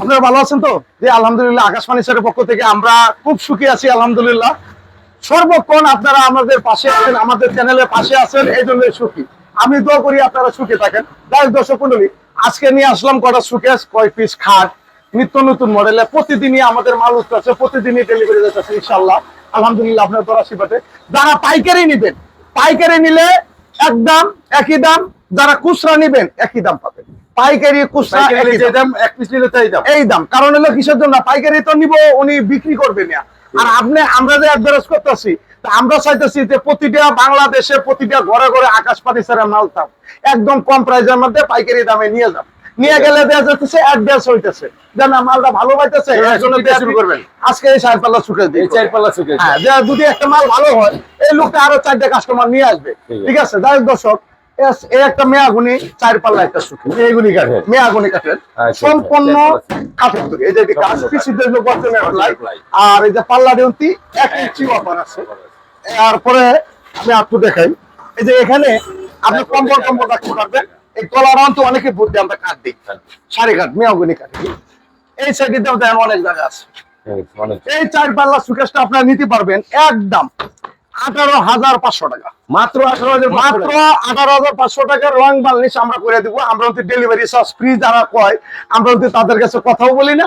আপনারা ভালো আছেন তো? জি, আলহামদুলিল্লাহ, আকাশবাণী স্যারের পক্ষ থেকে আমরা খুব সুখী আছি, আলহামদুলিল্লাহ। সর্বক্ষণ আপনারা আমাদের পাশে আছেন, আমাদের পাশে আছেন, এই জন্য সুখী। আমি করি আপনারা সুখী থাকেন। দর্শক আজকে নিয়ে আসলাম কটা সুকেস কয় পিস খাট, নিত্য নতুন মডেলে প্রতিদিনই আমাদের মাল উঠতেছে প্রতিদিনই ডেলিভারি যাচ্ছে ইনশাল্লাহ আলহামদুলিল্লাহ আপনার তোরা যারা পাইকারি নিবেন, পাইকারি নিলে এক দাম একই দাম যারা খুচরা নিবেন একই দাম পাবেন। পাইকারি খুচরা একই দাম। দাম এক পিস নিলে তাই দাম। এই দাম। কারণ হলো কিসের জন্য? পাইকারি তো নিব উনি বিক্রি করবে না। আর আপনি আমরা যে অ্যাডভারেজ করতেছি আমরা চাইতেছি যে প্রতিটা বাংলাদেশে প্রতিটা ঘরে ঘরে আকাশ পাতি ছাড়া মাল দাম একদম কম প্রাইসের মধ্যে পাইকারি দামে নিয়ে যান নিয়ে গেলে দেওয়া যাচ্ছে অ্যাডভান্স হইতেছে। যে না মালটা ভালো পাইতেছে শুরু করবেন। আজকে এই সাহেব পাল্লা শুকে দিই চার পাল্লা হ্যাঁ যদি একটা মাল ভালো হয় এই লোকটা আরও চারটা কাস্টমার নিয়ে আসবে। ঠিক আছে। যাই দর্শক এই একটা মেয়াগুনি চার পাল্লা একটা সুখী। এগুলি কাঠের। মেয়াগুনি কাঠের। আচ্ছা, সম্পূর্ণ আচ্ছা। কাঠের তৈরি। এই যে কাঠ সম্পূর্ণ পিসিদের জন্য বর্তমানে apply। apply। আর এই যে পাল্লা দেউতি এক ইঞ্চি অফার আছে। তারপরে আমি আপু দেখাই। এই যে এখানে আপনি কম্বল কম্বল রাখতে পারবেন। এই কলার অন্ত অনেকে বুদ্ধি আমরা কাঠ দিই। সাড়ে কাঠ মেয়াগুনি কাঠ। এই সাইডে দেখেন অনেক জায়গা আছে। এই চার পাল্লা সুকেশটা আপনারা নিতে পারবেন একদম। আঠারো হাজার পাঁচশো টাকা। মাত্র আঠারো হাজার মাত্র আঠারো হাজার পাঁচশো টাকার রং বার্নিশ আমরা করে দিব। আমরা হচ্ছে ডেলিভারি চার্জ ফ্রি যারা কয় আমরা হচ্ছে তাদের কাছে কথাও বলি না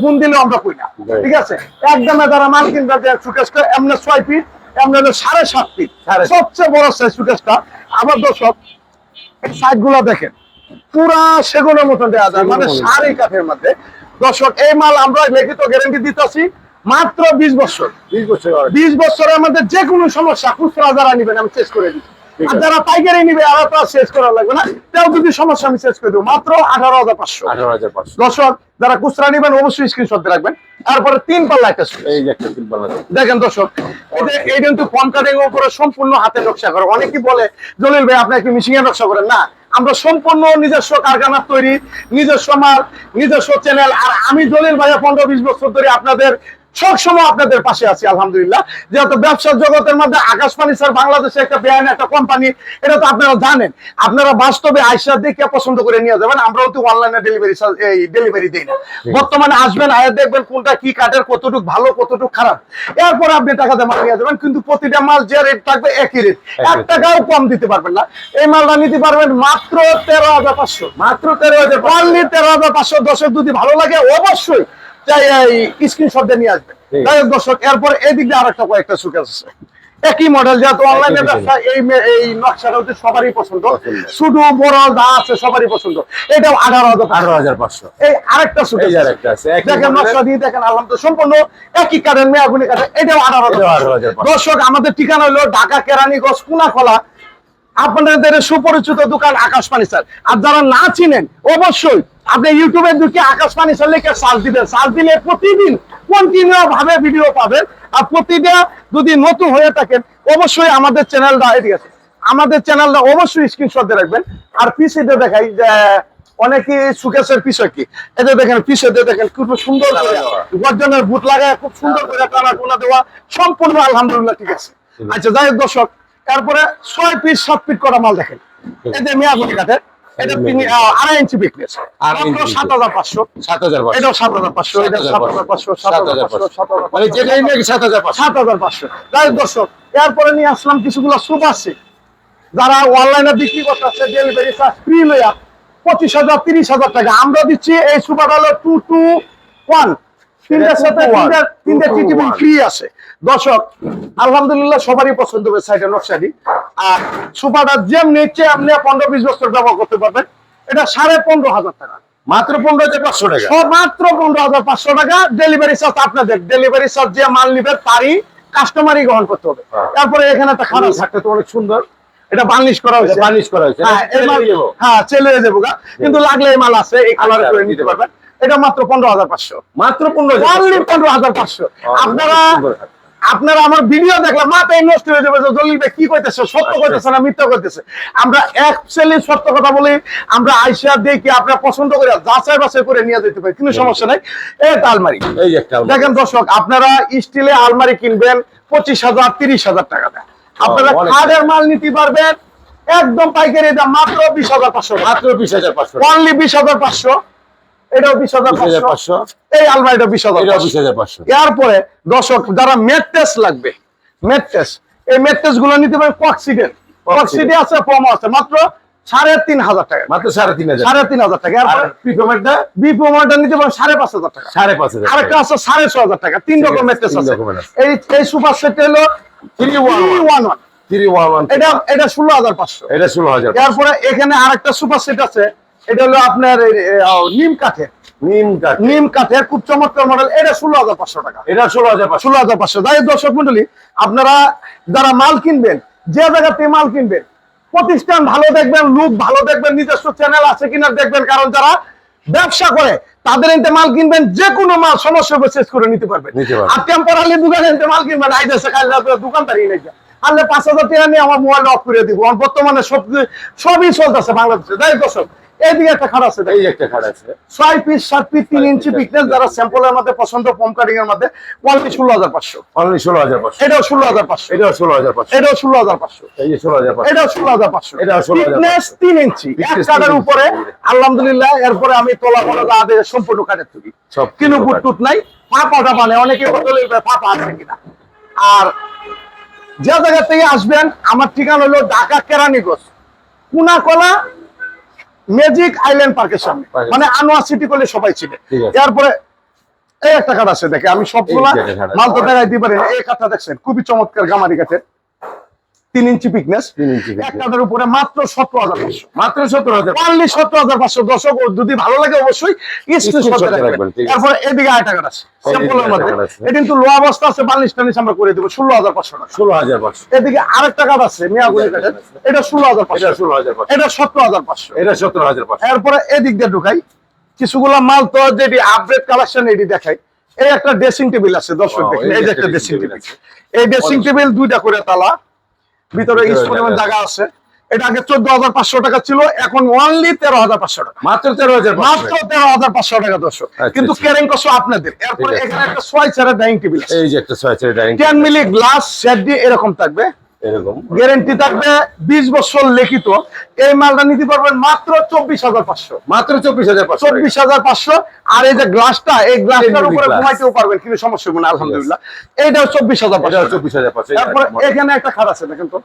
ফোন দিলেও আমরা কই না। ঠিক আছে? একদমে যারা মাল কিনবে সুকেশটা এমনি ছয় ফিট এমনি হলো সাড়ে সাত ফিট সবচেয়ে বড় সাইজ সুকেশটা। আবার দর্শক সাইডগুলা দেখেন পুরা সেগুনের মতন দেওয়া যায় মানে। সাড়ে কাঠের মধ্যে। দর্শক এই মাল আমরা লিখিত গ্যারেন্টি দিতেছি। মাত্র বিশ বছর। বিশ বছর বিশ বছরের মধ্যে যে কোনো সমস্যা খুচরা যারা নিবেন আমি শেষ করে দিচ্ছি। যারা পাইকারি নিবে আর তো শেষ করা লাগবে না। তাও যদি সমস্যা আমি শেষ করে দেবো। মাত্র আঠারো হাজার পাঁচশো। আঠারো হাজার পাঁচশো। দর্শক যারা খুচরা নিবেন অবশ্যই স্ক্রিনশট রাখবেন। তারপরে তিন পাল্লা একটা এই যে একটা তিন পাল্লা দেখেন দর্শক এই এই কিন্তু ফোন কাটিং উপরে সম্পূর্ণ হাতে নকশা করে। অনেকেই বলে জলিল ভাই আপনি একটু মিশিং এ নকশা করেন। না আমরা সম্পূর্ণ নিজস্ব কারখানার তৈরি নিজস্ব মাল নিজস্ব চ্যানেল আর আমি জলিল ভাইয়া পনেরো বিশ বছর ধরে আপনাদের সবসময় আপনাদের পাশে আছি আলহামদুলিল্লাহ। যেহেতু ব্যবসার জগতের মধ্যে আকাশবাণী স্যার বাংলাদেশে একটা বেআইন একটা কোম্পানি এটা তো আপনারা জানেন। আপনারা বাস্তবে আইসা দেখে পছন্দ করে নিয়ে যাবেন আমরাও তো অনলাইনে ডেলিভারি এই ডেলিভারি দিই না। বর্তমানে আসবেন আয়া দেখবেন কোনটা কি কাঠের কতটুক ভালো কতটুক খারাপ। এরপর আপনি টাকা মাল নিয়ে যাবেন কিন্তু প্রতিটা মাল যে রেট থাকবে একই রেট এক টাকাও কম দিতে পারবেন না। এই মালটা নিতে পারবেন মাত্র তেরো হাজার পাঁচশো। মাত্র তেরো হাজার অনলি তেরো হাজার পাঁচশো। দর্শক যদি ভালো লাগে অবশ্যই চাই স্ক্রিনশট নিয়ে আসবেন যাই হোক দর্শক এরপর এদিক দিয়ে আরেকটা কয়েকটা সুকেস আছে। একই মডেল যেহেতু অনলাইনে। ব্যবসা এই এই নকশাটা হচ্ছে সবারই পছন্দ। ছোট বড় যা আছে সবারই পছন্দ। এটাও আঠারো হাজার আঠারো হাজার পাঁচশো। এই আরেকটা আছে, দেখেন নকশা দিয়ে দেখেন আলহামদুলিল্লাহ সম্পূর্ণ একই মেয়াগুনি কাঠের এটাও আঠারো 18,500 দর্শক আমাদের ঠিকানা হলো ঢাকা কেরানীগঞ্জ কুনাখলা। আপনাদের সুপরিচিত দোকান আকাশ ফার্নিচার আর যারা না চিনেন অবশ্যই আপনি ইউটিউবে ঢুকে আকাশ ফার্নিচার লিখে সার্চ দিবেন। সার্চ দিলে প্রতিদিন কন্টিনিউ ভাবে ভিডিও পাবেন। আর প্রতিটা যদি নতুন হয়ে থাকেন অবশ্যই আমাদের চ্যানেলটা এদিকে আছে আমাদের চ্যানেলটা অবশ্যই স্ক্রিনশট দিয়ে রাখবেন। আর পিসিতে দেখাই যে অনেকে সুকেশের পিছনে কি? এতে দেখেন পিছনে দেখেন খুব সুন্দর করে গর্জনের বুট লাগায় খুব সুন্দর করে টানা টুনা দেওয়া সম্পূর্ণ আলহামদুলিল্লাহ ঠিক আছে। আচ্ছা যাই হোক দর্শক তারপরে ছয় পিস সাত পিট করা মাল দেখেন। এতে মেয়াগুলি কাঠের। এটা তিনি আড়াই ইঞ্চি বিকনেস সাত হাজার পাঁচশো সাত হাজার এটাও সাত হাজার পাঁচশো এটা সাত হাজার পাঁচশো সাত হাজার পাঁচশো সাত হাজার মানে যেটাই নাকি সাত হাজার পাঁচশো সাত হাজার পাঁচশো যাই দর্শক এরপরে নিয়ে আসলাম কিছুগুলো সুপ আছে যারা অনলাইনে বিক্রি করতেছে ডেলিভারি চার্জ ফ্রি লইয়া পঁচিশ হাজার তিরিশ হাজার টাকা আমরা দিচ্ছি এই সুপার হলো টু টু ওয়ান তিনটার সাথে two to one, তিনটা তিনটা two to টিটিভি one। ফ্রি আছে। দর্শক আলহামদুলিল্লাহ সবারই পছন্দ হবে সাইডের নকশাটি। আর সুপারটা যেমনি ইচ্ছে আপনি পনেরো বিশ বছর ব্যবহার করতে পারবেন। এটা সাড়ে পনেরো হাজার টাকা। মাত্র পনেরো হাজার পাঁচশো টাকা? মাত্র পনেরো হাজার পাঁচশো টাকা। ডেলিভারি চার্জ আপনাদের। ডেলিভারি চার্জ যে মাল নিবে তারই কাস্টমারই গ্রহণ করতে হবে। হ্যাঁ। তারপরে এখানে একটা খারাপ থাকতে তো অনেক সুন্দর। এটা বার্নিশ করা হয়েছে। বার্নিশ করা হয়েছে। হ্যাঁ, হ্যাঁ চেলে যাব কিন্তু লাগলে এই মাল আছে। এই কালার আচ্ছা, করে নিতে নিতে পারবেন। এটা মাত্র পনেরো হাজার পাঁচশো। মাত্র পনেরো হাজার অনলি পনেরো হাজার পাঁচশো। আপনারা আপনারা আমার ভিডিও দেখলাম মাথায় নষ্ট হয়ে যাবে ভাই কি কইতেছে সত্য আচ্ছা। কইতেছে না মিথ্যা কইতেছে। আমরা একচুয়ালি সত্য কথা বলি আমরা আইসা দেখি আপনারা পছন্দ করে যাচাই বাছাই করে নিয়ে যেতে পারি কোনো সমস্যা নাই। এটা আলমারি। এই একটা দেখেন দর্শক আপনারা স্টিলে আলমারি কিনবেন পঁচিশ হাজার তিরিশ হাজার টাকা দেয়। আপনারা। কাঠের মাল নিতে পারবেন একদম পাইকারি দাম মাত্র বিশ হাজার পাঁচশো মাত্র বিশ হাজার পাঁচশো অনলি বিশ হাজার পাঁচশো। এটাও বিশ হাজার পাঁচশো। এই আলমারিটা বিশ হাজার বিশ হাজার পাঁচশো। এরপরে দর্শক যারা মেট্রেস লাগবে মেট্রেস এই মেট্রেসগুলো নিতে কক্সিডের কক্সিডে আছে আছে মাত্র সাড়ে তিন হাজার টাকা। মাত্র সাড়ে তিন হাজার। সাড়ে তিন হাজার টাকা। আর এরপরে প্রিপেমেন্টটা নিতে পারেন সাড়ে পাঁচ হাজার টাকা। সাড়ে পাঁচ হাজার আরেকটা আছে সাড়ে ছ হাজার টাকা। তিন রকম মেট্রেস আছে এই এই সুপার সেট হলো three one one. One three one one. এটা এটা ষোলো হাজার পাঁচশো। এটা ষোলো হাজার এরপরে এখানে আরেকটা সুপার সেট আছে এটা হলো আপনার নিম কাঠের। নিম কাঠ নিম কাঠের খুব চমৎকার মডেল এটা ষোলো হাজার পাঁচশো টাকা। এটা ষোলো হাজার ষোলো হাজার পাঁচশো। তাই দর্শক মন্ডলী আপনারা যারা মাল কিনবেন যে জায়গাতে মাল কিনবেন প্রতিষ্ঠান ভালো দেখবেন লুক ভালো দেখবেন নিজস্ব চ্যানেল আছে কিনা দেখবেন কারণ যারা ব্যবসা করে তাদের এনতে মাল কিনবেন যে কোনো মাল সমস্যা শেষ করে নিতে পারবেন। আর দোকানে এনতে মাল কিনবেন আইতেছে কাল দোকানদারই নেই। আনলে পাঁচ হাজার টাকা নিয়ে আমার মোবাইল অফ করে দিব। বর্তমানে সব সবই চলতেছে বাংলাদেশে। তাই দর্শক এইদিকে একটা খারাপ আছে এই একটা খাট আছে। ছয় পিস সাত পিস তিন ইঞ্চি পিকনেস যারা স্যাম্পলের মধ্যে পছন্দ কাটিং এর মধ্যে কোয়ালিটি ষোলো হাজার পাঁচশো। অনলি ষোলো হাজার পাঁচশো। এটাও ষোলো হাজার পাঁচশো। এটাও ষোলো হাজার পাঁচশো। এটাও ষোলো হাজার পাঁচশো। এই যে ষোলো হাজার এটাও ষোলো হাজার পাঁচশো। এটাও 16,500 ফিটনেস তিন ইঞ্চি এক Thickness উপরে আলহামদুলিল্লাহ এরপরে আমি তোলা সম্পূর্ণ কাঠের তৈরি। সব কিন্তু। বুটটুট নাই। পাপাটা মানে অনেকে বদলে পাপা আছে কিনা। আর যে জায়গা থেকে আসবেন আমার ঠিকানা হলো ঢাকা কেরানীগঞ্জ। কুনাকলা ম্যাজিক আইল্যান্ড পার্কের সামনে। মানে আনোয়ার সিটি করলে সবাই চিনে। এরপরে এই একটা কাঠ আছে দেখে আমি সবগুলা মাল তো দেখাইতে পারি এই কাঠটা দেখছেন খুবই চমৎকার গামারি কাঠের তিন ইঞ্চি পিকনেস এক উপরে মাত্র সতেরো হাজার পাঁচশো। মাত্র সত্তর হাজার অনলি সতেরো হাজার পাঁচশো। দর্শক যদি ভালো লাগে অবশ্যই। তারপরে এদিকে আট টাকা আছে আট মধ্যে। টাকা আছে। এটা কিন্তু লো অবস্থা আছে বাল্লিশ টানিশ আমরা করে দেবো ষোলো হাজার পাঁচশো টাকা। ষোলো হাজার পাঁচশো। এদিকে আরেকটা কাঠ আছে মিয়াগুলি কাঠের এটা ষোলো হাজার পাঁচশো। ষোলো হাজার এটা সতেরো হাজার পাঁচশো। এটা সত্তর হাজার পাঁচশো। এরপরে এদিক দিয়ে ঢুকাই কিছুগুলা মাল তো যেটি আপডেট কালেকশন এটি দেখাই। এই একটা ড্রেসিং টেবিল আছে দর্শক দেখেন এই যে একটা ড্রেসিং টেবিল এই ড্রেসিং টেবিল দুইটা করে তালা ভিতরে পরিমাণ জায়গা আছে। এটা আগে চোদ্দ হাজার পাঁচশো টাকা ছিল এখন অনলি তেরো হাজার পাঁচশো টাকা। মাত্র তেরো হাজার মাত্র তেরো হাজার পাঁচশো টাকা দর্শক। আচ্ছা, কিন্তু আচ্ছা। কেরেন কষ্ট আপনাদের। এরপরে এখানে একটা ছয় চেয়ারের ডাইনিং টেবিল এই যে একটা ছয় chair dining ten milli glass set দিয়ে এরকম থাকবে। এরকম। গ্যারেন্টি থাকবে বিশ বছর লিখিত। এই মালটা নিতে পারবেন মাত্র চব্বিশ হাজার পাঁচশো। মাত্র চব্বিশ হাজার পাঁচশো। চব্বিশ হাজার পাঁচশো। আর এই যে গ্লাসটা এই গ্লাসটার উপরে ঘুমাইতেও পারবেন কিন্তু সমস্যা হবে না আলহামদুলিল্লাহ। এইটাও চব্বিশ হাজার পাঁচশো। চব্বিশ হাজার পাঁচশো তারপরে এখানে একটা খাট আছে দেখেন তো।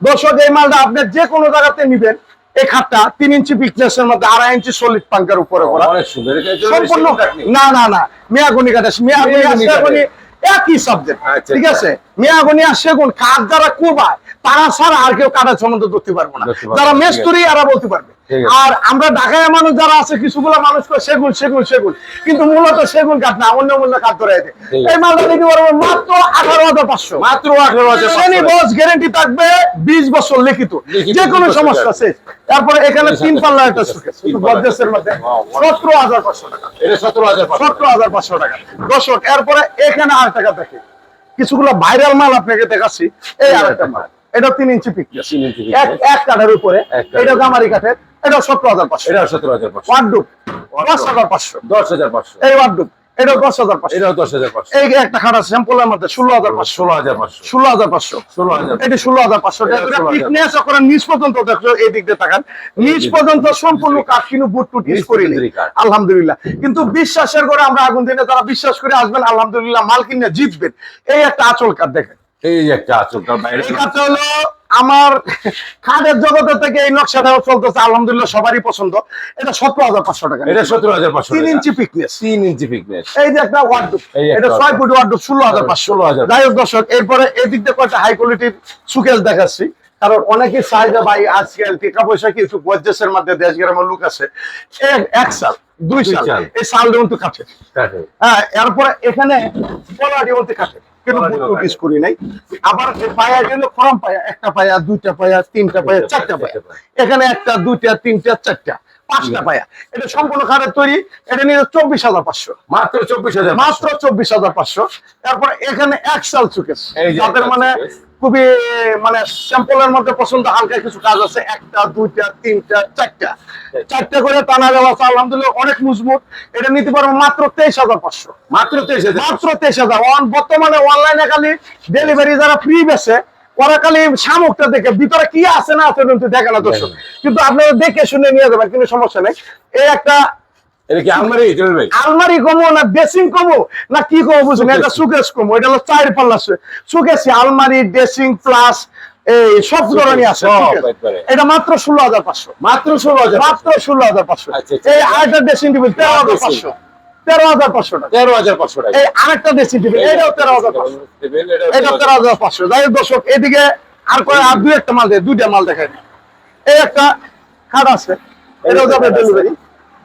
দর্শক এই মালটা আপনি যে কোনো জায়গাতে নিবেন এই খাটটা তিন ইঞ্চি পিকনেস এর মধ্যে আড়াই ইঞ্চি সলিড পাঙ্কার উপরে করা সম্পূর্ণ না না না। মিয়াগুনি কাটে মিয়াগুনি একই সাবজেক্ট আচ্ছা, ঠিক আচ্ছা। আছে? মিয়াগুনি কাঠ যারা কোবায়? তারা ছাড়া আর কেউ কাটার সম্বন্ধে ধরতে পারব না। যারা ঠিক মেস্তুরি এরা বলতে পারবে। আর আমরা ঢাকায় মানুষ যারা আছে কিছুগুলো মানুষ করে সেগুন সেগুন সেগুন। কিন্তু মূলত সেগুন কাঠ না অন্য কাঠ ধরে আছে। এই মালটা দিতে পারব মাত্র আঠারো হাজার পাঁচশো। মাত্র আঠারো হাজার শ্রেণি বস গ্যারেন্টি থাকবে বিশ বছর লিখিত। যে কোনো সমস্যা। আছে। তারপরে এখানে তিন পাল্লা একটা মধ্যে সতেরো হাজার পাঁচশো টাকা। সতেরো হাজার সতেরো হাজার পাঁচশো টাকা। দর্শক এরপরে এখানে আট টাকা দেখে। কিছুগুলো ভাইরাল মাল আপনাকে দেখাচ্ছি। এই আর একটা মাল। এটা তিন ইঞ্চি পিক এক কাঠের উপরে। এটা গামারি কাঠের। এটা সতেরো হাজার পাঁচশো। এটা সতেরো হাজার পাঁচশো। ওয়ার্ডুপ দশ হাজার পাঁচশো। দশ হাজার পাঁচশো। এই ওয়ার্ডুপ এটা দশ হাজার পাঁচশো। এটাও দশ হাজার পাঁচশো। এই একটা খাটা স্যাম্পলের মধ্যে ষোলো হাজার পাঁচশো। ষোলো হাজার পাঁচশো। ষোলো হাজার পাঁচশো। ষোলো হাজার এটি ষোলো হাজার পাঁচশো। এটা টাকা 16,000 ফিটনেস করেন নিচ পর্যন্ত দেখছ এই দিক দিয়ে তাকান। নিচ পর্যন্ত সম্পূর্ণ কাঠ কিন্তু বুট টুট ইউজ কাঠ। আলহামদুলিল্লাহ। কিন্তু বিশ্বাসের করে আমরা আগুন দিনে যারা বিশ্বাস করে আসবেন আলহামদুলিল্লাহ মাল কিনে জিতবেন। এই একটা আচল কাঠ দেখেন। এই একটা আচল তার এই কাঠটা হলো আমার খাদের জগতের থেকে এই নকশাটা চলতেছে আলহামদুলিল্লাহ সবারই পছন্দ। এটা সতেরো হাজার পাঁচশো টাকা। এটা সতেরো হাজার পাঁচশো তিন। ইঞ্চি ফিটনেস তিন ইঞ্চি ফিটনেস এই যে একটা ওয়ার্ডুপ এটা ছয় ফুট ওয়ার্ডুপ ষোলো হাজার পাঁচশো। 16,000 যাই হোক দর্শক এরপরে এদিক দিয়ে কয়েকটা হাই কোয়ালিটির সুকেস দেখাচ্ছি। কারণ অনেকে চাই যে ভাই আজকাল টাকা পয়সা কি একটু গজ্জেসের মধ্যে দেশ গ্রামের লোক আছে? এক- এক সাল দুই সাল। এই সাল যেমন তো কাটে। হ্যাঁ এরপরে এখানে পলাটি বলতে কাটে। কিন্তু করি নাই। আবার পায়া গেলে ফরম পায়া একটা পায়া দুইটা পায়া তিনটা পায়া চারটা পায়া, এখানে একটা দুইটা তিনটা চারটা পাঁচটা পায়া। এটা সম্পূর্ণ খাটের তৈরি এটা নিয়ে চব্বিশ হাজার পাঁচশো। মাত্র চব্বিশ হাজার মাত্র চব্বিশ হাজার পাঁচশো। তারপরে এখানে একশাল চুকেস চুকেছে যাদের মানে চুকেস। খুবই মানে স্যাম্পলের মধ্যে পছন্দ হালকা কিছু কাজ আছে। একটা দুইটা তিনটা চারটা। চারটা। করে টানা দেওয়া আছে আলহামদুলিল্লাহ অনেক মজবুত। এটা নিতে পারব মাত্র তেইশ হাজার পাঁচশো। মাত্র তেইশ হাজার। মাত্র তেইশ হাজার। অন বর্তমানে অনলাইনে খালি ডেলিভারি যারা ফ্রি বেছে পরাকালী শামুকটা দেখে ভিতরে কি আছে না আছে কিন্তু দেখে না দর্শক। কিন্তু আপনারা দেখে শুনে নিয়ে যাবেন কোনো সমস্যা নেই। এই একটা এটা কি আলমারি ভাই আলমারি কমো না ড্রেসিং কমো? না কি কমো বুঝুন এটা সুকেস কমো। এটা হলো চার পাল্লা সুকেস আলমারি ড্রেসিং প্লাস এই সব ধরনের আছে এটা মাত্র ষোলো হাজার পাঁচশো। মাত্র ষোলো হাজার মাত্র ষোলো হাজার পাঁচশো। আচ্ছা, আচ্ছা। এই আরেকটা ড্রেসিং টেবিল তেরো হাজার পাঁচশো। তেরো হাজার পাঁচশো টাকা। তেরো হাজার পাঁচশো টাকা। এই আরেকটা ড্রেসিং টেবিল এটাও তেরো হাজার পাঁচশো। এটা তেরো হাজার পাঁচশো। যাই হোক দর্শক এদিকে আর করে আর দুই একটা মাল দেয় দুইটা মাল দেখায় এই একটা খাট আছে। এটাও যাবে ডেলিভারি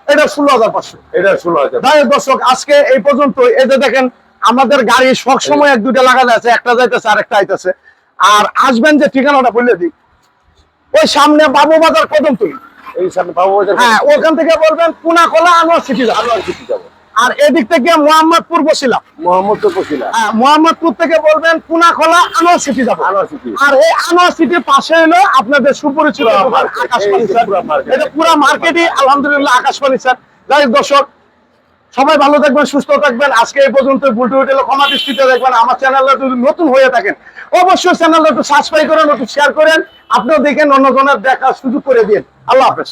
এটা ষোলো হাজার পাঁচশো। এটা ষোলো হাজার দর্শক আজকে এই পর্যন্ত এই যে দেখেন আমাদের গাড়ি সব সময় এক দুইটা লাগানো আছে একটা যাইতেছে আর একটা আইতেছে। আর আসবেন যে ঠিকানাটা বললে দিই। ওই সামনে বাবু বাজার কদম তুলি এই সামনে বাবু বাজার হ্যাঁ ওখান থেকে বলবেন পুনাকলা আনোয়ার সিটি আনোয়ার সিটি যাব। আর এদিক থেকে মোহাম্মদপুর বসিলাম। মোহাম্মদপুর পশিলা হ্যাঁ মোহাম্মদপুর থেকে বলবেন পুনাকলা আনোয়ার সিটি যাব। আর এই আনোয়ার সিটির পাশে হলো আপনাদের সুপরিচিত। আকাশবাণী স্যার। এটা পুরো মার্কেটই আলহামদুলিল্লাহ আকাশবাণী স্যার। যাই দর্শক সবাই ভালো থাকবেন সুস্থ থাকবেন। আজকে এই পর্যন্ত ভুলটু হোটেলে ক্ষমা দৃষ্টিতে দেখবেন। আমার চ্যানেলটা যদি নতুন হয়ে থাকেন অবশ্যই চ্যানেলটা একটু সাবস্ক্রাইব করেন একটু শেয়ার করেন। আপনিও দেখেন অন্য জনের দেখার সুযোগ করে দিন আল্লাহ হাফেজ।